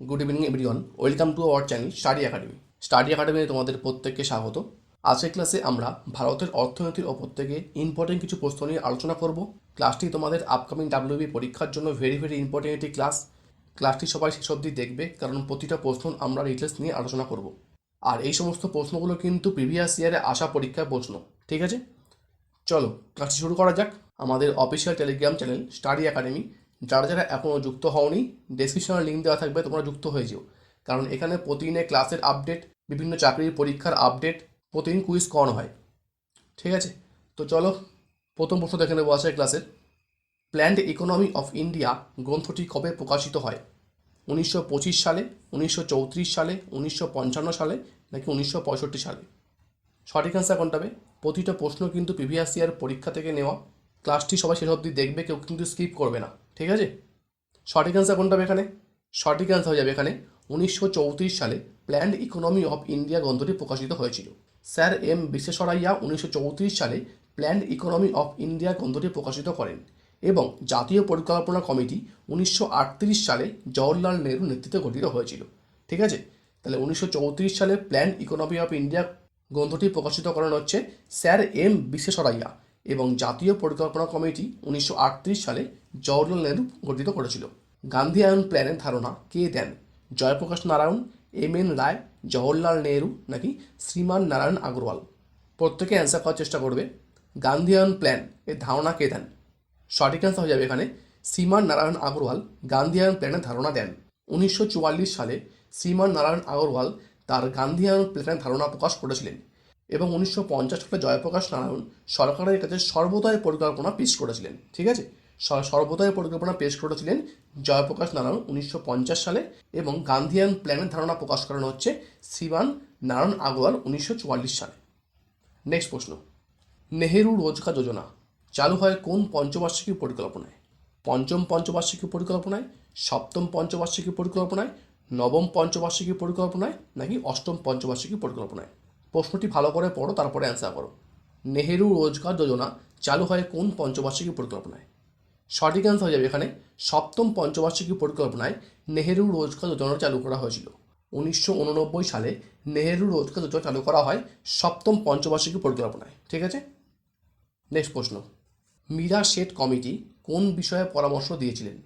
Good evening everyone welcome to our channel study academy study একাডেমিতে তোমাদের প্রত্যেককে স্বাগত। আজকের ক্লাসে আমরা ভারতের অর্থনীতির ওপর থেকে ইম্পর্টেন্ট কিছু প্রশ্ন নিয়ে আলোচনা করব। ক্লাসটি তোমাদের আপকামিং ডাব্লিউবি পরীক্ষার জন্য ভেরি ভেরি ইম্পর্টেন্ট একটি ক্লাস ক্লাসটি সবাই শেষ অবধি দেখবে, কারণ প্রতিটা প্রশ্ন আমরা ডিটেলস নিয়ে আলোচনা করব। আর এই সমস্ত প্রশ্নগুলো কিন্তু প্রিভিয়াস ইয়ারে আসা পরীক্ষার প্রশ্ন, ঠিক আছে? চলো ক্লাসটি শুরু করা যাক। আমাদের official Telegram channel study academy যারা যারা এখনও যুক্ত হওনি ডেসক্রিপশনে লিঙ্ক দেওয়া থাকবে, তোমরা যুক্ত হয়ে যেও। কারণ এখানে প্রতিদিনের ক্লাসের আপডেট বিভিন্ন চাকরির পরীক্ষার আপডেট প্রতিদিন কুইজ করানো হয়। ঠিক আছে? তো চলো, প্রথম প্রশ্ন দেখে নেব আছে ক্লাসের প্ল্যান্ড ইকোনমি অফ ইন্ডিয়া গ্রন্থটি কবে প্রকাশিত হয়? উনিশশো পঁচিশ সালে, উনিশশো চৌত্রিশ সালে, উনিশশো পঞ্চান্ন সালে, নাকি উনিশশো পঁয়ষট্টি সালে? সঠিক অ্যান্সার কোনটা হবে? প্রতিটা প্রশ্ন কিন্তু প্রিভিয়াস ইয়ার পরীক্ষা থেকে নেওয়া। ক্লাসটি সবাই শেষ অবধি দেখবে, কেউ কিন্তু স্কিপ করবে না। ঠিক আছে? সঠিক অ্যান্সার কোনটা হবে এখানে? সঠিক অ্যান্সার হয়ে যাবে এখানে। উনিশশো চৌত্রিশ সালে প্ল্যান্ড ইকোনমি অফ ইন্ডিয়া গ্রন্থটি প্রকাশিত হয়েছিল। স্যার এম বিশ্বেশ্বরাইয়া উনিশশো চৌত্রিশ সালে প্ল্যান্ড ইকোনমি অফ ইন্ডিয়া গ্রন্থটি প্রকাশিত করেন এবং জাতীয় পরিকল্পনা কমিটি উনিশশো আটত্রিশ সালে জওহরলাল নেহরু নেতৃত্বে গঠিত হয়েছিল। ঠিক আছে? তাহলে উনিশশো চৌত্রিশ সালে প্ল্যান ইকোনমি অফ ইন্ডিয়া গ্রন্থটি প্রকাশিত করানো হচ্ছে স্যার এম বিশ্বেশ্বরাইয়া এবং জাতীয় পরিকল্পনা কমিটি উনিশশো আটত্রিশ সালে জওহরলাল নেহরু গঠিত করেছিল। গান্ধী আয়ন প্ল্যানের ধারণা কে দেন? জয়প্রকাশ নারায়ণ, এম এন রায়, জওহরলাল নেহরু নাকি শ্রীমান নারায়ণ আগরওয়াল? প্রত্যেকে অ্যান্সার করার চেষ্টা করবে। গান্ধী আয়ন প্ল্যান এর ধারণা কে দেন? সঠিক অ্যান্সার হয়ে যাবে এখানে, শ্রীমান নারায়ণ আগরওয়াল গান্ধীয়ায়ন প্ল্যানের ধারণা দেন। উনিশশো চুয়াল্লিশ সালে শ্রীমান নারায়ণ আগরওয়াল তার গান্ধী আয়ন প্ল্যানের ধারণা প্রকাশ করেছিলেন এবং উনিশশো পঞ্চাশ সালে জয়প্রকাশ নারায়ণ সরকারের কাছে সর্বোদয় পরিকল্পনা পেশ করেছিলেন, ঠিক আছে? সর্বোদয় পরিকল্পনা পেশ করেছিলেন জয়প্রকাশ নারায়ণ উনিশশো পঞ্চাশ সালে এবং গান্ধীয়ান প্ল্যানের ধারণা প্রকাশ করানো হচ্ছে শ্রীমান নারায়ণ আগরওয়াল উনিশশো চুয়াল্লিশ সালে। নেক্সট প্রশ্ন। নেহেরু রোজগার যোজনা চালু হয় কোন পঞ্চবার্ষিকী পরিকল্পনায়? পঞ্চম পঞ্চবার্ষিকী পরিকল্পনায়, সপ্তম পঞ্চবার্ষিকী পরিকল্পনায়, নবম পঞ্চবার্ষিকী পরিকল্পনায় নাকি অষ্টম পঞ্চবার্ষিকী পরিকল্পনায়? প্রশ্নটি ভালো করে পড়ো, তারপরে অ্যান্সার করো। নেহেরু রোজগার যোজনা চালু হয় কোন পঞ্চবার্ষিকী পরিকল্পনায়? সঠিক অ্যান্সার হয়ে যাবে। এখানে সপ্তম পঞ্চবার্ষিকী পরিকল্পনায় নেহেরু রোজগার যোজনা চালু করা হয়েছিল। উনিশশো উননব্বই সালে নেহেরু রোজগার যোজনা চালু করা হয় সপ্তম পঞ্চবার্ষিকী পরিকল্পনায়। ঠিক আছে? নেক্সট প্রশ্ন। মীরা শেঠ কমিটি কোন বিষয়ে পরামর্শ দিয়েছিলেন?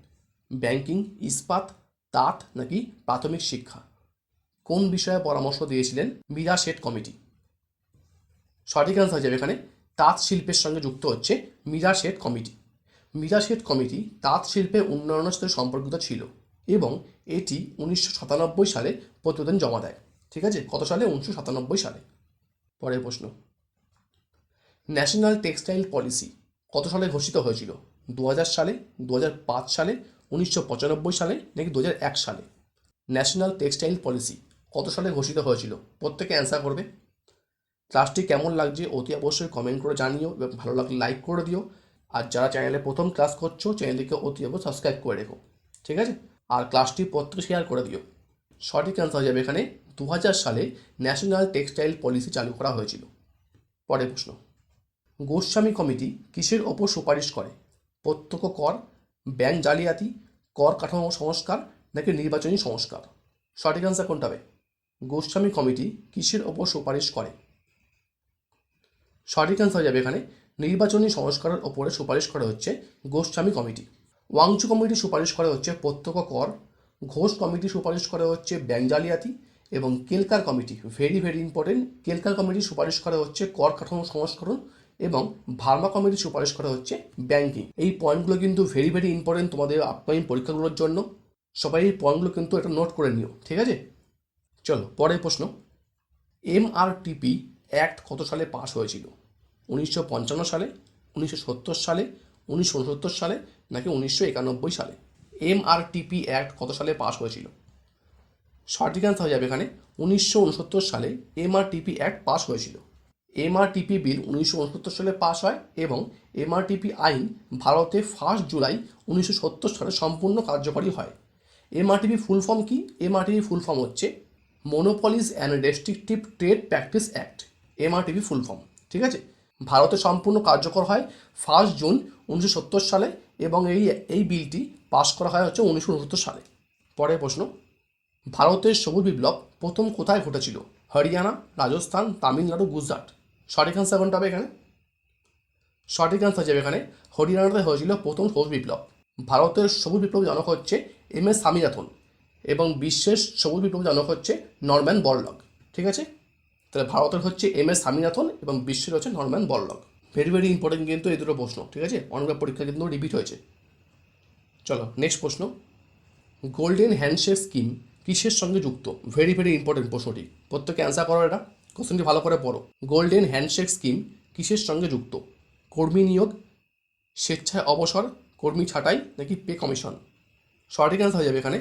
ব্যাংকিং, ইস্পাত, তাঁত নাকি প্রাথমিক শিক্ষা? কোন বিষয়ে পরামর্শ দিয়েছিলেন মীরা শেঠ কমিটি? সঠিক অ্যান্সার হয়ে যাবে এখানে। তাঁত শিল্পের সঙ্গে যুক্ত হচ্ছে মীরা শেঠ কমিটি। মীরা শেঠ কমিটি তাঁত শিল্পের উন্নয়নের সাথে সম্পর্কিত ছিল এবং এটি উনিশশো সাতানব্বই সালে প্রতিবেদন জমা দেয়। ঠিক আছে? কত সালে? উনিশশো সাতানব্বই সালে। পরের প্রশ্ন। ন্যাশনাল টেক্সটাইল পলিসি কত সালে ঘোষিত হয়েছিল? দু হাজার সালে দু হাজার পাঁচ সালে, উনিশশো পঁচানব্বই সালে নাকি দু হাজার এক সালে? ন্যাশনাল টেক্সটাইল পলিসি কত সালে ঘোষিত হয়েছিল? প্রত্যেকে অ্যান্সার করবে। ক্লাসটি কেমন লাগছে অতি অবশ্যই কমেন্ট করে জানিও এবং ভালো লাগলে লাইক করে দিও। আর যারা চ্যানেলে প্রথম ক্লাস করছ চ্যানেলটিকে অতি অবশ্যই সাবস্ক্রাইব করে রেখো, ঠিক আছে? আর ক্লাসটি প্রত্যেকে শেয়ার করে দিও। সঠিক অ্যান্সার হয়ে যাবে এখানে দু হাজার সালে ন্যাশনাল টেক্সটাইল পলিসি চালু করা হয়েছিল। পরের প্রশ্ন, গোস্বামী কমিটি কিসের ওপর সুপারিশ করে? প্রত্যক্ষ কর, ব্যাংক জালিয়াতি, কর কাঠামো সংস্কার, নাকি নির্বাচনী সংস্কার? সঠিক অ্যান্সার কোনটা হবে? গোস্বামী কমিটি কিসের ওপর সুপারিশ করে? সঠিক অ্যান্সার হয়ে যাবে এখানে নির্বাচনী সংস্কারের ওপরে সুপারিশ করা হচ্ছে গোস্বামী কমিটি। ওয়াংচু কমিটি সুপারিশ করা হচ্ছে প্রত্যক্ষ কর, ঘোষ কমিটি সুপারিশ করা হচ্ছে ব্যাংক জালিয়াতি এবং Kelkar committee. Very very important Kelkar committee সুপারিশ করা হচ্ছে কর কাঠামো সংস্করণ এবং ভার্মা কমিটি সুপারিশ করা হচ্ছে ব্যাংকিং এই পয়েন্টগুলো কিন্তু ভেরি ভেরি ইম্পর্টেন্ট তোমাদের আপকামিং পরীক্ষাগুলোর জন্য। সবাই এই পয়েন্টগুলো কিন্তু এটা নোট করে নিও, ঠিক আছে? চলো, পরের প্রশ্ন। এমআরটিপি অ্যাক্ট কত সালে পাস হয়েছিল? উনিশশো পঞ্চান্ন সালে, উনিশশো সত্তর সালে, উনিশশো উনসত্তর সালে নাকি উনিশশো একানব্বই সালে। এমআরটিপি অ্যাক্ট কত সালে পাশ হয়েছিল? সঠিক অ্যান্সার হয়ে যাবে এখানে। উনিশশো উনসত্তর সালে এমআরটিপি অ্যাক্ট পাশ হয়েছিল। এমআরটিপি বিল উনিশশো উনসত্তর সালে পাশ হয় এবং এমআরটিপি আইন ভারতে ফার্স্ট জুলাই উনিশশো সত্তর সালে সম্পূর্ণ কার্যকরী হয়। এমআরটিপি ফুল ফর্ম কি? এমআরটিপি ফুল ফর্ম হচ্ছে monopolies and restrictive trade practice act MRTP full form ঠিক আছে? ভারতে সম্পূর্ণ কার্যকর হয় ফার্স্ট জুন উনিশশো সত্তর সালে এবং এই এই বিলটি পাস করা হয় হচ্ছে উনিশশো উনসত্তর সালে। পরের প্রশ্ন, ভারতের সবুজ বিপ্লব প্রথম কোথায় ঘটেছিল? হরিয়ানা, রাজস্থান, তামিলনাড়ু, গুজরাট। সঠিক আনসার কোনটা হবে এখানে? সঠিক আনসার যাবে এখানে, হরিয়ানাতে হয়েছিল প্রথম সবুজ বিপ্লব। ভারতের সবুজ বিপ্লব জনক হচ্ছে এম এস স্বামীনাথন এবং বিশ্বের সবুজ বিপ্লব জনক হচ্ছে নরম্যান বরলগ ঠিক আছে? তাহলে ভারতের হচ্ছে এম এস স্বামীনাথন এবং বিশ্বের হচ্ছে Norman Borlaug very very important কিন্তু এই দুটো প্রশ্ন, ঠিক আছে? অনেকবার পরীক্ষা কিন্তু রিপিট হয়েছে। চলো নেক্সট প্রশ্ন। গোল্ডেন হ্যান্ডশেক স্কিম কিসের সঙ্গে যুক্ত? ভেরি ভেরি ইম্পর্টেন্ট প্রশ্নটি। প্রত্যেকে অ্যান্সার করো এটা। কোশ্চেনটি ভালো করে পড়ো। গোল্ডেন হ্যান্ডশেক স্কিম কিসের সঙ্গে যুক্ত? কর্মী নিয়োগ, স্বেচ্ছায় অবসর, কর্মী ছাঁটাই নাকি পে কমিশন সঠিক অ্যান্সার হয়ে যাবে এখানে।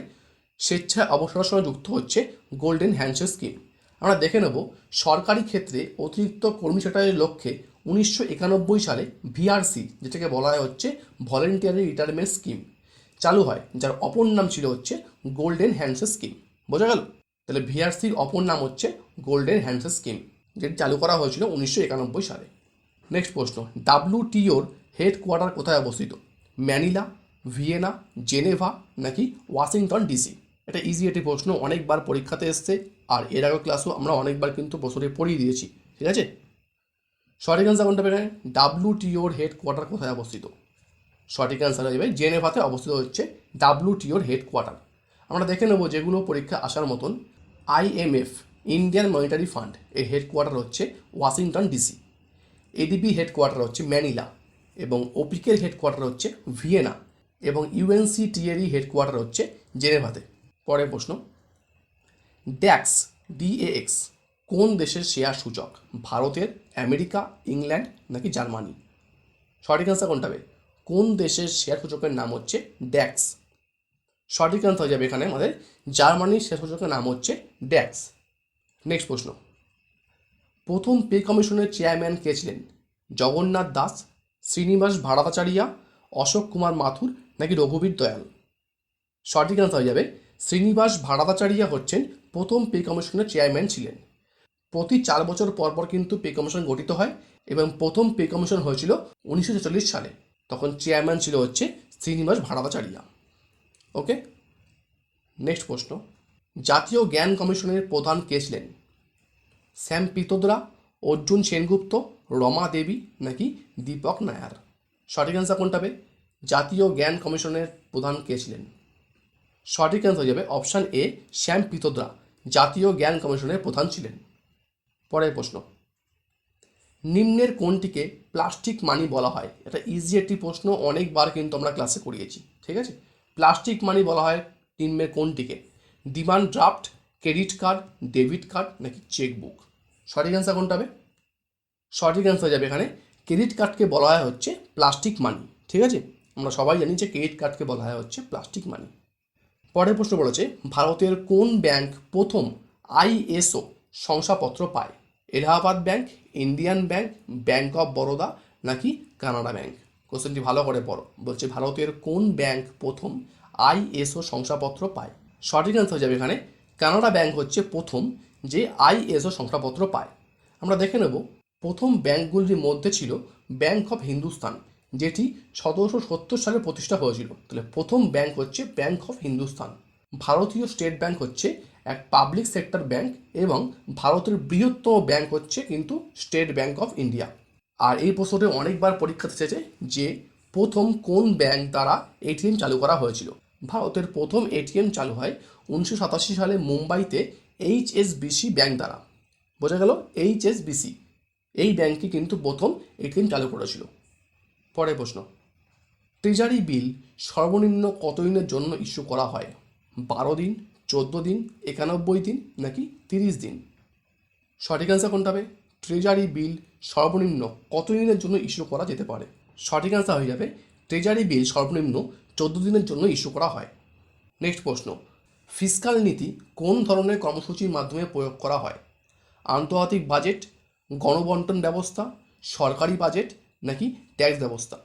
স্বেচ্ছায় অবসরের সঙ্গে যুক্ত হচ্ছে গোল্ডেন হ্যান্ডশেক স্কিম আমরা দেখে নেব সরকারি ক্ষেত্রে অতিরিক্ত কর্মী ছাঁটাইয়ের লক্ষ্যে উনিশশো একানব্বই সালে ভিআরসি, যেটাকে বলা হয় হচ্ছে ভলেন্টিয়ারি রিটায়ারমেন্ট স্কিম চালু হয়, যার অপর নাম ছিল হচ্ছে গোল্ডেন হ্যান্ডশেক স্কিম বোঝা গেল? তাহলে ভিআরসির অপর নাম হচ্ছে গোল্ডেন হ্যান্ডশেক স্কিম যেটি চালু করা হয়েছিল উনিশশো একানব্বই সালে। নেক্সট প্রশ্ন ডাব্লিউটিওর হেডকোয়ার্টার কোথায় অবস্থিত? ম্যানিলা, ভিয়েনা, জেনেভা নাকি ওয়াশিংটন ডিসি? এটা ইজি একটি প্রশ্ন, অনেকবার পরীক্ষাতে এসছে। আর এর আগের ক্লাসও আমরা অনেকবার কিন্তু প্রশ্নটি পড়িয়ে দিয়েছি, ঠিক আছে? সঠিক অ্যান্সার কোনটা পেয়ে ডাব্লিউটিওর হেডকোয়ার্টার কোথায় অবস্থিত? সঠিক অ্যান্সার হয়ে যাবে জেনেভাতে অবস্থিত হচ্ছে ডাব্লিউটিওর হেডকোয়ার্টার আমরা দেখে নেব যেগুলো পরীক্ষা আসার মতন। আইএমএফ ইন্ডিয়ান মনিটারি ফান্ড এর হেডকোয়ার্টার হচ্ছে ওয়াশিংটন ডিসি এডিবি হেডকোয়ার্টার হচ্ছে ম্যানিলা এবং ওপিকের হেডকোয়ার্টার হচ্ছে ভিয়েনা এবং ইউএনসিটিএরই হেডকোয়ার্টার হচ্ছে জেনেভাতে। পরের প্রশ্ন। ড্যাক্স ডিএএক্স কোন দেশের শেয়ার সূচক? ভারতের, আমেরিকা, ইংল্যান্ড নাকি জার্মানি? সঠিক অ্যান্সার কোনটা হবে? কোন দেশের শেয়ার সূচকের নাম হচ্ছে ড্যাক্স সঠিক অ্যান্সার হয়ে যাবে এখানে আমাদের জার্মানির শেয়ার সূচকের নাম হচ্ছে ড্যাক্স নেক্সট প্রশ্ন। প্রথম পে কমিশনের চেয়ারম্যান কে ছিলেন? জগন্নাথ দাস, শ্রীনিবাস ভারতাচারিয়া অশোক কুমার মাথুর নাকি রঘুবীর দয়াল? সঠিক আনসার হয়ে যাবে শ্রীনিবাস ভারতাচারিয়া হচ্ছেন প্রথম পে কমিশনের চেয়ারম্যান ছিলেন। প্রতি চার বছর পর পর কিন্তু পে কমিশন গঠিত হয় এবং প্রথম পে কমিশন হয়েছিল উনিশশো ছেচল্লিশ সালে। তখন চেয়ারম্যান ছিল হচ্ছে শ্রীনিবাস ভারতাচারিয়া ওকে? নেক্সট প্রশ্ন। জাতীয় জ্ঞান কমিশনের প্রধান কে ছিলেন? শ্যাম পিতোদরা, অর্জুন সেনগুপ্ত, রমা দেবী নাকি দীপক নায়ার? সঠিক অ্যান্সার কোনটা হবে জাতীয় জ্ঞান কমিশনের প্রধান কে ছিলেন? সঠিক অ্যান্সার হয়ে যাবে অপশান এ শ্যাম পিতোদরা জাতীয় জ্ঞান কমিশনের প্রধান ছিলেন। পরের প্রশ্ন। নিম্নের কোনটিকে প্লাস্টিক মানি বলা হয়? এটা ইজি একটি প্রশ্ন, অনেকবার কিন্তু আমরা ক্লাসে করিয়েছি, ঠিক আছে? প্লাস্টিক মানি বলা হয় নিম্নের কোনটিকে? Demand draft credit card debit card নাকি চেকবুক সঠিক অ্যান্সার কোনটা হবে? সঠিক অ্যান্সার যাবে এখানে। ক্রেডিট কার্ডকে বলা হয় হচ্ছে প্লাস্টিক মানি ঠিক আছে? আমরা সবাই জানি যে ক্রেডিট কার্ডকে বলা হয় হচ্ছে প্লাস্টিক মানি পরের প্রশ্ন বলেছে, ভারতের কোন ব্যাংক প্রথম আইএসও শংসাপত্র পায়? Allahabad bank, Indian bank bank of Baroda নাকি কানাডা ব্যাংক? কোশ্চেনটি ভালো করে পড়ো। বলছে, ভারতের কোন ব্যাংক প্রথম আইএসও শংসাপত্র পায়? সঠিক অ্যান্সার যাবে এখানে, কানাডা ব্যাংক হচ্ছে প্রথম যে আইএসও শংসাপত্র পায়। আমরা দেখে নেব, প্রথম ব্যাংকগুলির মধ্যে ছিল ব্যাংক অফ হিন্দুস্তান যেটি সতেরোশো সত্তর সালে প্রতিষ্ঠা হয়েছিল। তাহলে প্রথম ব্যাংক হচ্ছে ব্যাংক অফ হিন্দুস্তান ভারতীয় স্টেট ব্যাংক হচ্ছে এক পাবলিক সেক্টর ব্যাংক এবং ভারতের বৃহত্তম ব্যাংক হচ্ছে কিন্তু স্টেট ব্যাংক অফ ইন্ডিয়া আর এই প্রশ্নটি অনেকবার পরীক্ষাতে এসেছে যে প্রথম কোন ব্যাংক দ্বারা এটিএম চালু করা হয়েছিল। ভারতের প্রথম এটিএম চালু হয় উনিশশো সাতাশি সালে মুম্বাইতে এইচ এইচএসবিসি ব্যাংক দ্বারা। বোঝা গেল এইচএসবিসি এই ব্যাংকটি কিন্তু প্রথম এটিএম চালু করেছিল। পরের প্রশ্ন। ট্রেজারি বিল সর্বনিম্ন কত দিনের জন্য ইস্যু করা হয়? বারো দিন, চোদ্দ দিন, একানব্বই দিন নাকি তিরিশ দিন? সঠিক অ্যান্সার কোনটা হবে? ট্রেজারি বিল সর্বনিম্ন কত দিনের জন্য ইস্যু করা যেতে পারে? সঠিক অ্যান্সার হয়ে যাবে ট্রেজারি বিল সর্বনিম্ন চোদ্দ দিনের জন্য ইস্যু করা হয়। নেক্সট প্রশ্ন ফিসকাল নীতি কোন ধরনের কর্মসূচির মাধ্যমে প্রয়োগ করা হয়? আন্তর্জাতিক বাজেট গণবন্টন ব্যবস্থা, সরকারি বাজেট নাকি ট্যাক্স ব্যবস্থা?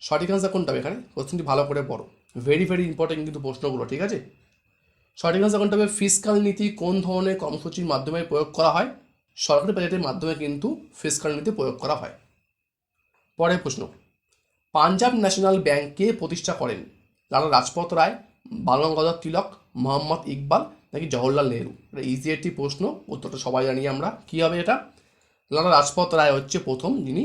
সঠিক অ্যান্সার কোনটা হবে এখানে? কোশ্চেনটি ভালো করে পড়ো। ভেরি ভেরি ইম্পর্টেন্ট কিন্তু প্রশ্নগুলো, ঠিক আছে? সঠিক অ্যান্সার কোনটা হবে? ফিসকাল নীতি কোন ধরনের কর্মসূচির মাধ্যমে প্রয়োগ করা হয়? সরকারি বাজেটের মাধ্যমে কিন্তু ফিসকাল নীতি প্রয়োগ করা হয়। পরের প্রশ্ন। পাঞ্জাব ন্যাশনাল ব্যাংক কে প্রতিষ্ঠা করেন? লালা রাজপথ রায়, বালগঙ্গাধর তিলক, মোহাম্মদ ইকবাল নাকি জওহরলাল নেহরু? এটা ইজি একটি প্রশ্ন, উত্তরটা সবাই জানি আমরা। কী হবে এটা? লালা রাজপথ রায় হচ্ছে প্রথম যিনি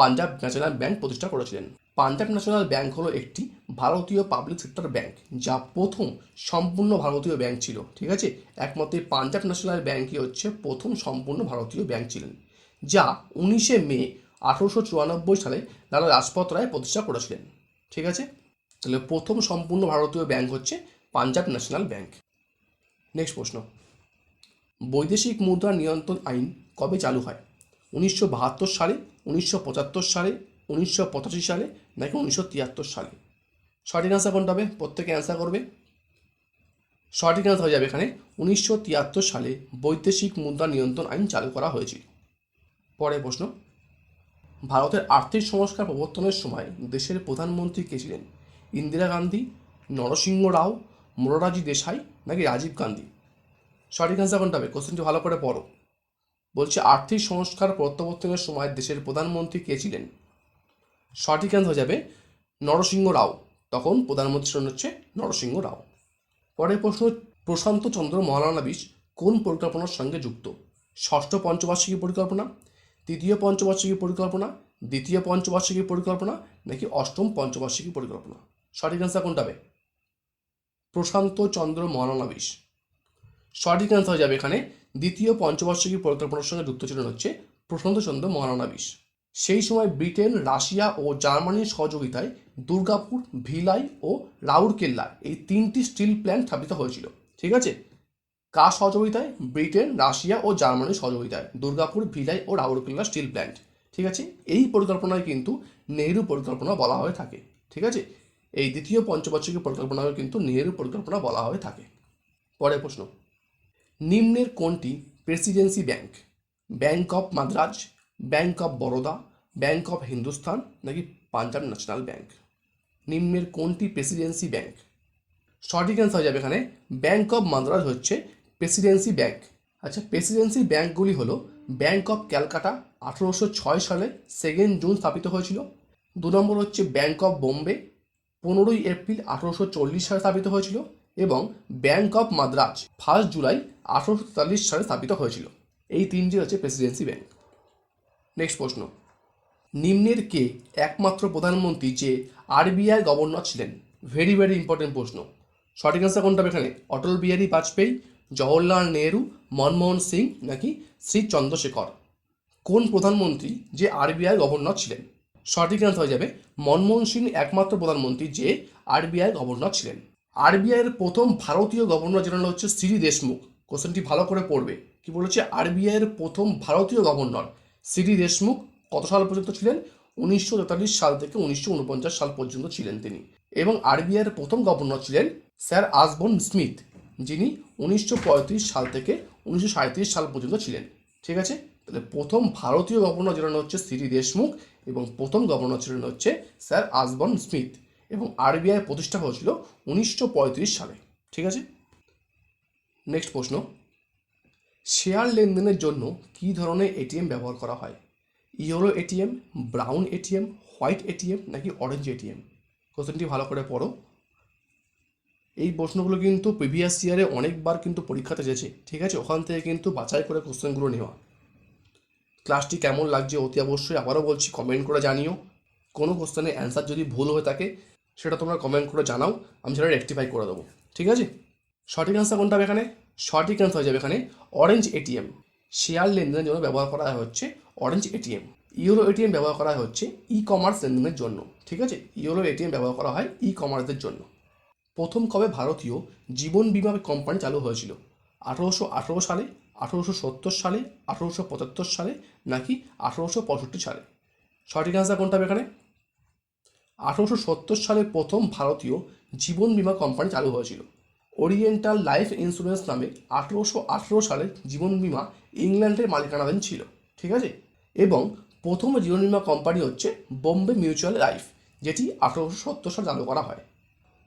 পাঞ্জাব ন্যাশনাল ব্যাংক প্রতিষ্ঠা করেছিলেন। পাঞ্জাব ন্যাশনাল ব্যাংক হলো একটি ভারতীয় পাবলিক সেক্টর ব্যাংক যা প্রথম সম্পূর্ণ ভারতীয় ব্যাংক ছিল, ঠিক আছে? একমাত্র পাঞ্জাব ন্যাশনাল ব্যাংকই হচ্ছে প্রথম সম্পূর্ণ ভারতীয় ব্যাংক ছিলেন, যা উনিশে মে আঠারোশো চুরানব্বই সালে লালা রাজপথ রায় প্রতিষ্ঠা করেছিলেন, ঠিক আছে? তাহলে প্রথম সম্পূর্ণ ভারতীয় ব্যাংক হচ্ছে পাঞ্জাব ন্যাশনাল ব্যাংক। নেক্সট প্রশ্ন। বৈদেশিক মুদ্রা নিয়ন্ত্রণ আইন কবে চালু হয়? উনিশশো বাহাত্তর সালে, উনিশশো পঁচাত্তর সালে, উনিশশো পঁচাশি সালে, নাকি উনিশশো তিয়াত্তর সালে? সঠিক অ্যান্সার কোনটা হবে? প্রত্যেকে অ্যান্সার করবে। সঠিক অ্যান্সার হয়ে যাবে এখানে। উনিশশো তিয়াত্তর সালে বৈদেশিক মুদ্রা নিয়ন্ত্রণ আইন চালু করা হয়েছিল। পরের প্রশ্ন। ভারতের আর্থিক সংস্কার প্রবর্তনের সময় দেশের প্রধানমন্ত্রী কে ছিলেন? ইন্দিরা গান্ধী, নরসিংহ রাও, মোরারজি দেশাই, নাকি রাজীব গান্ধী? সঠিক অ্যান্সার কোনটা হবে? কোশ্চেনটি ভালো করে পড়ো। বলছে, আর্থিক সংস্কার প্রত্যাবর্তনের সময় দেশের প্রধানমন্ত্রী কে ছিলেন? সঠিক অ্যান্সার হয়ে যাবে নরসিংহ রাও। তখন প্রধানমন্ত্রী ছিলেন হচ্ছে নরসিংহ রাও। পরের প্রশ্ন, প্রশান্ত চন্দ্র মহালানবিশ কোন পরিকল্পনার সঙ্গে যুক্ত? ষষ্ঠ পঞ্চবার্ষিকী পরিকল্পনা, তৃতীয় পঞ্চবার্ষিকী পরিকল্পনা, দ্বিতীয় পঞ্চবার্ষিকী পরিকল্পনা, নাকি অষ্টম পঞ্চবার্ষিকী পরিকল্পনা? সঠিক অ্যান্সার কোনটা হবে? প্রশান্ত চন্দ্র মহালানবিশ সঠিক অ্যান্সার হয়ে যাবে এখানে দ্বিতীয় পঞ্চবার্ষিকী পরিকল্পনার সঙ্গে যুক্ত ছিলেন হচ্ছে প্রশান্তচন্দ্র মহারানাবিশ। সেই সময় ব্রিটেন, রাশিয়া ও জার্মানির সহযোগিতায় দুর্গাপুর, ভিলাই ও রাউরকেল্লা এই তিনটি স্টিল প্ল্যান্ট স্থাপিত হয়েছিল। ঠিক আছে? কার সহযোগিতায়? ব্রিটেন, রাশিয়া ও জার্মানির সহযোগিতায় দুর্গাপুর, ভিলাই ও রাউরকেল্লা স্টিল প্ল্যান্ট। ঠিক আছে? এই পরিকল্পনায় কিন্তু নেহেরু পরিকল্পনা বলা হয়ে থাকে। ঠিক আছে? এই দ্বিতীয় পঞ্চবার্ষিকী পরিকল্পনাকে কিন্তু নেহেরু পরিকল্পনা বলা হয়ে থাকে। পরের প্রশ্ন। নিম্নের কোনটি presidency bank? Bank of Madras, bank of Baroda, bank of Hindustan নাকি পাঞ্জাব ন্যাশনাল ব্যাংক? নিম্নের কোনটি প্রেসিডেন্সি ব্যাংক? সঠিক অ্যান্সার হয়ে যাবে এখানে, ব্যাংক অফ মাদ্রাজ হচ্ছে প্রেসিডেন্সি ব্যাংক। আচ্ছা প্রেসিডেন্সি ব্যাংকগুলি হলো ব্যাংক অফ ক্যালকাটা, আঠেরোশো ছয় সালে সেকেন্ড জুন স্থাপিত হয়েছিল। দু নম্বর হচ্ছে ব্যাংক অফ বোম্বে, পনেরোই এপ্রিল আঠেরোশো চল্লিশ সালে স্থাপিত হয়েছিল। এবং bank of Madras first July আঠেরোশো তেতাল্লিশ সালে স্থাপিত হয়েছিল। এই তিনটি হচ্ছে প্রেসিডেন্সি ব্যাংক। নেক্সট প্রশ্ন। নিম্নের কে একমাত্র প্রধানমন্ত্রী যে আরবিআই গভর্নর ছিলেন? ভেরি ভেরি ইম্পর্টেন্ট প্রশ্ন। সঠিক অ্যান্সার কোনটা এখানে? অটল বিহারী বাজপেয়ী, জওহরলাল নেহরু, মনমোহন সিং নাকি শ্রী চন্দ্রশেখর? কোন প্রধানমন্ত্রী যে আরবিআই গভর্নর ছিলেন? সঠিক অ্যান্সার হয়ে যাবে মনমোহন সিং একমাত্র প্রধানমন্ত্রী যে আরবিআই গভর্নর ছিলেন। আরবিআইয়ের প্রথম ভারতীয় গভর্নর জেনারেল হচ্ছে শ্রী দেশমুখ। কোশ্চেনটি ভালো করে পড়বে। কি বলেছে? আরবিআইয়ের প্রথম ভারতীয় গভর্নর শ্রী দেশমুখ কত সাল পর্যন্ত ছিলেন? উনিশশো তেতাল্লিশ সাল থেকে উনিশশো উনপঞ্চাশ সাল পর্যন্ত ছিলেন তিনি। এবং আরবিআই এর প্রথম গভর্নর ছিলেন স্যার আসবন স্মিথ, যিনি উনিশশো পঁয়ত্রিশ সাল থেকে উনিশশো সাল পর্যন্ত ছিলেন। ঠিক আছে? তাহলে প্রথম ভারতীয় গভর্নর জেনারেল হচ্ছে শ্রী দেশমুখ এবং প্রথম গভর্নর ছিলেন হচ্ছে স্যার আসবন স্মিথ। এবং আরবিআই প্রতিষ্ঠা হয়েছিল উনিশশো পঁয়ত্রিশ সালে। ঠিক আছে? নেক্সট প্রশ্ন. শেয়ার লেনদেনের জন্য কী ধরনের এটিএম ব্যবহার করা হয়? Yellow ATM brown ATM white ATM নাকি অরেঞ্জ এটিএম কোশ্চেনটি ভালো করে পড়ো। এই প্রশ্নগুলো কিন্তু প্রিভিয়াস ইয়ারে অনেকবার কিন্তু পরীক্ষাতে এসেছে। ঠিক আছে? ওখান থেকে কিন্তু বাছাই করে কোশ্চেনগুলো নেওয়া। ক্লাসটি কেমন লাগছে অতি অবশ্যই আবারও বলছি কমেন্ট করে জানিও। কোনো কোশ্চেনের অ্যান্সার যদি ভুল হয়ে থাকে, সেটা তোমরা কমেন্ট করে জানাও। আমি সেটা রেকটিফাই করে দেবো। ঠিক আছে? সঠিক অ্যান্সার কোনটা এখানে? সঠিক অ্যান্সার হয়ে যাবে এখানে অরেঞ্জ এটিএম শেয়ার লেনদেনের জন্য ব্যবহার করা হচ্ছে অরেঞ্জ এটিএম ইউরো এটিএম ব্যবহার করা হচ্ছে ই কমার্স লেনদেনের জন্য। ঠিক আছে? ইউরো এটিএম ব্যবহার করা হয় ই কমার্সের জন্য। প্রথম কবে ভারতীয় জীবন বিমা কোম্পানি চালু হয়েছিল? আঠেরোশো আঠেরো সালে, আঠেরোশো সত্তর সালে, আঠেরোশো পঁচাত্তর সালে নাকি আঠেরোশো পঁয়ষট্টি সালে? সঠিক অ্যান্সার কোনটা হবে এখানে? আঠেরোশো সত্তর সালে প্রথম ভারতীয় জীবন বিমা কোম্পানি চালু হয়েছিল। ওরিয়েন্টাল লাইফ ইন্স্যুরেন্স নামে আঠেরোশো আঠেরো সালে জীবন বীমা ইংল্যান্ডের মালিকানাধীন ছিল, ঠিক আছে? এবং প্রথম জীবন বীমা কোম্পানি হচ্ছে বোম্বে মিউচুয়াল লাইফ, যেটি আঠেরোশো সত্তর সালে চালু করা হয়।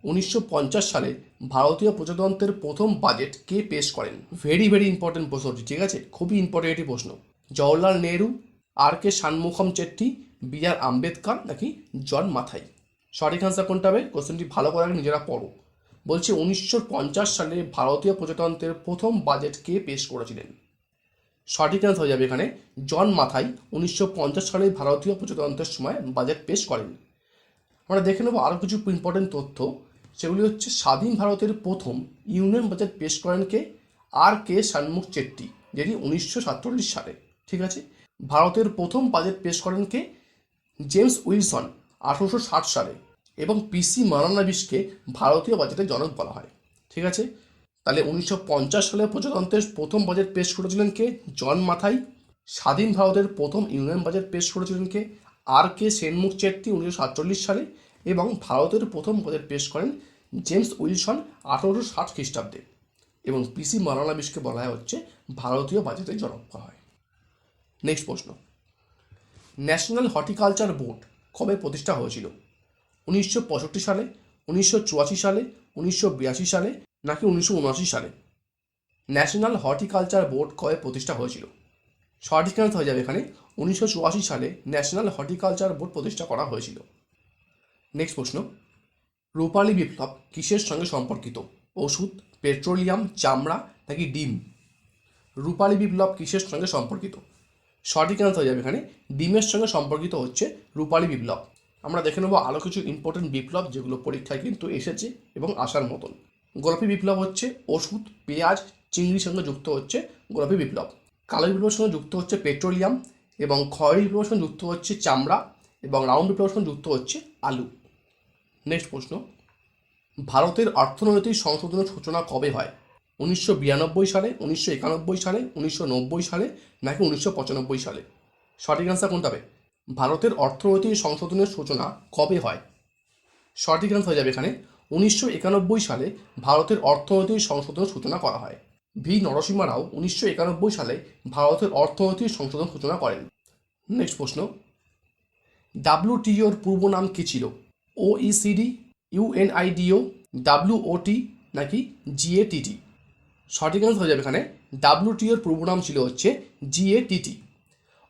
উনিশশো পঞ্চাশ সালে ভারতীয় প্রজাতন্ত্রের প্রথম বাজেট কে পেশ করেন? ভেরি ভেরি ইম্পর্টেন্ট প্রশ্নটি, ঠিক আছে? খুবই ইম্পর্টেন্ট একটি প্রশ্ন। Jawaharlal Nehru, R K Shanmukham Chetty, B R Ambedkar নাকি জন মাথাই? সঠিক আনসার কোনটা হবে? কোশ্চেনটি ভালো করে নিজেরা পড়ো। বলছে উনিশশো পঞ্চাশ সালে ভারতীয় প্রজাতন্ত্রের প্রথম বাজেট কে পেশ করেছিলেন। সঠিক অ্যান্সার হয়ে যাবে এখানে। জন মাথাই উনিশশো পঞ্চাশ সালে ভারতীয় প্রজাতন্ত্রের সময় বাজেট পেশ করেন। আমরা দেখে নেব আরও কিছু ইম্পর্টেন্ট তথ্য। সেগুলি হচ্ছে স্বাধীন ভারতের প্রথম ইউনিয়ন বাজেট পেশ করেন কে? আর কে শানমুখ চেট্টি যেটি উনিশশো সাতচল্লিশ সালে। ঠিক আছে? ভারতের প্রথম বাজেট পেশ করেন কে? জেমস উইলসন, আঠারোশো ষাট সালে। এবং পিসি মারানাবিসকে ভারতীয় বাজেটের জনক বলা হয়। ঠিক আছে? তাহলে উনিশশো পঞ্চাশ সালে প্রজাতন্ত্রের প্রথম বাজেট পেশ করেছিলেন কে? জন মাথাই। স্বাধীন ভারতের প্রথম ইউনিয়ন বাজেট পেশ করেছিলেন কে? আর কে সেনমুখ চেট্টি উনিশশো সাতচল্লিশ সালে এবং ভারতের প্রথম বাজেট পেশ করেন জেমস উইলসন আঠারোশো ষাট খ্রিস্টাব্দে। এবং পিসি মারানাবিসকে বলা হয় হচ্ছে ভারতীয় বাজেটের জনক বলা হয়। নেক্সট প্রশ্ন। ন্যাশনাল হর্টিকালচার বোর্ড কবে প্রতিষ্ঠা হয়েছিল? উনিশশো পঁয়ষট্টি সালে, উনিশশো সালে, উনিশশো বিরাশি সালে নাকি উনিশশো উনআশি সালে। ন্যাশনাল হর্টিকালচার বোর্ড কবে প্রতিষ্ঠা হয়েছিল? সঠিক হয়ে যাবে এখানে। উনিশশো সালে ন্যাশনাল হর্টিকালচার বোর্ড প্রতিষ্ঠা করা হয়েছিল। নেক্সট প্রশ্ন। রূপালী বিপ্লব কিসের সঙ্গে সম্পর্কিত? ওষুধ, পেট্রোলিয়াম, চামড়া নাকি ডিম? রূপালী বিপ্লব কিসের সঙ্গে সম্পর্কিত? সঠিক হয়ে যাবে এখানে। ডিমের সঙ্গে সম্পর্কিত হচ্ছে রূপালী বিপ্লব। আমরা দেখে নেব আরও কিছু ইম্পর্টেন্ট বিপ্লব যেগুলো পরীক্ষায় কিন্তু এসেছে এবং আসার মতন। গোলাপি বিপ্লব হচ্ছে ওষুধ, পেঁয়াজ, চিংড়ির সঙ্গে যুক্ত হচ্ছে গোলাপি বিপ্লব। কালো বিপ্লবের সঙ্গে যুক্ত হচ্ছে পেট্রোলিয়াম এবং খয়েরি বিপ্লবের সঙ্গে যুক্ত হচ্ছে চামড়া এবং রাউন্ড বিপ্লবের সঙ্গে যুক্ত হচ্ছে আলু। নেক্সট প্রশ্ন। ভারতের অর্থনৈতিক সংশোধনের সূচনা কবে হয়? উনিশশো বিরানব্বই সালে, উনিশশো একানব্বই সালে, উনিশশো নব্বই সালে নাকি উনিশশো পঁচানব্বই সালে? সঠিক অ্যান্সার কোনটা হবে? ভারতের অর্থনৈতিক সংশোধনের সূচনা কবে হয়? সঠিক অ্যান্সার হয়ে যাবে এখানে। উনিশশো একানব্বই সালে ভারতের অর্থনৈতিক সংশোধনের সূচনা করা হয়। ভি. নরসিংহ রাও উনিশশো একানব্বই সালে ভারতের অর্থনৈতিক সংশোধন সূচনা করেন। নেক্সট প্রশ্ন। ডাব্লিউটিওর পূর্ব নাম কী ছিল? ওইসিডি, ইউএনআইডিও, ডাব্লিউওটি নাকি জিএটিটি? সঠিক অ্যান্সার হয়ে যাবে এখানে। ডাব্লিউটিওর পূর্ব নাম ছিল হচ্ছে জিএটিটি।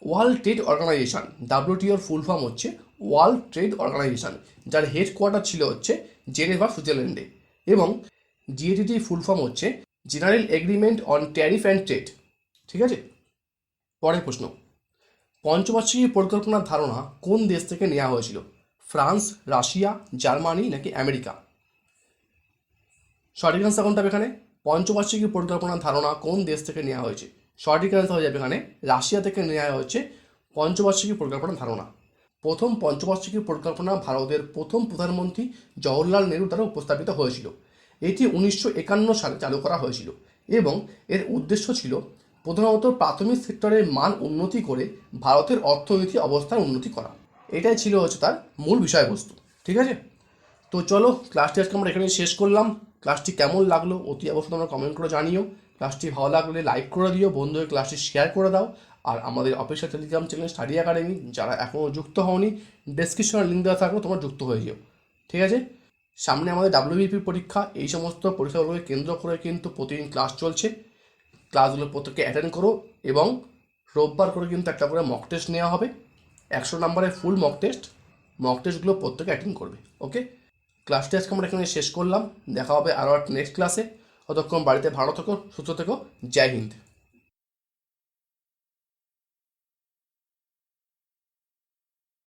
ওয়ার্ল্ড ট্রেড অর্গানাইজেশন, ডাব্লিউটিওর ফুল ফর্ম হচ্ছে ওয়ার্ল্ড ট্রেড অর্গানাইজেশন, যার হেডকোয়ার্টার ছিল হচ্ছে জেনেভা, সুইজারল্যান্ডে। এবং জিএটিটি ফুল ফর্ম হচ্ছে general agreement on tariff and trade. ঠিক আছে? পরের প্রশ্ন। পঞ্চবার্ষিকী পরিকল্পনার ধারণা কোন দেশ থেকে নেওয়া হয়েছিল? ফ্রান্স, রাশিয়া, জার্মানি নাকি আমেরিকা? সঠিক অ্যান্সার কোনটা এখানে? পঞ্চবার্ষিকী পরিকল্পনার ধারণা কোন দেশ থেকে নেওয়া হয়েছে? সঠিক অ্যান্সার হয়ে যাবে এখানে। রাশিয়া থেকে নেওয়া হয়েছে পঞ্চবার্ষিকী পরিকল্পনার ধারণা। প্রথম পঞ্চবার্ষিকী পরিকল্পনা ভারতের প্রথম প্রধানমন্ত্রী জওহরলাল নেহরু দ্বারা উপস্থাপিত হয়েছিল। এটি উনিশশো একান্ন সালে চালু করা হয়েছিল এবং এর উদ্দেশ্য ছিল প্রধানত প্রাথমিক সেক্টরের মান উন্নতি করে ভারতের অর্থনীতি অবস্থার উন্নতি করা। এটাই ছিল হচ্ছে তার মূল বিষয়বস্তু। ঠিক আছে? তো চলো ক্লাসটি আজকে আমরা এখানে শেষ করলাম। ক্লাসটি কেমন লাগল অতি অবশ্যই তোমরা কমেন্ট করে জানিও। ক্লাসটি ভালো লাগলে লাইক করে দিও, বন্ধুদের ক্লাসটি শেয়ার করে দাও। আর আমাদের official Telegram channel study academy যারা এখনও যুক্ত হওনি ডেসক্রিপশনে লিঙ্ক দেওয়া থাকলে তোমরা যুক্ত হয়ে যেও। ঠিক আছে? সামনে আমাদের ডাব্লিউবিপি পরীক্ষা, এই সমস্ত পরীক্ষাগুলোকে কেন্দ্র করে কিন্তু প্রতিদিন ক্লাস চলছে। ক্লাসগুলো প্রত্যেককে অ্যাটেন্ড করো এবং রোববার করে কিন্তু একটা করে মক টেস্ট নেওয়া হবে। একশো নম্বরের ফুল মক টেস্ট মক টেস্টগুলো প্রত্যেকে অ্যাটেন্ড করবে ওকে ক্লাসটি আজকে আমরা এখানে শেষ করলাম। দেখা হবে আরও নেক্সট ক্লাসে ততক্ষণ বাড়িতে ভালো থেকো সুস্থ থেকো। জয় হিন্দ।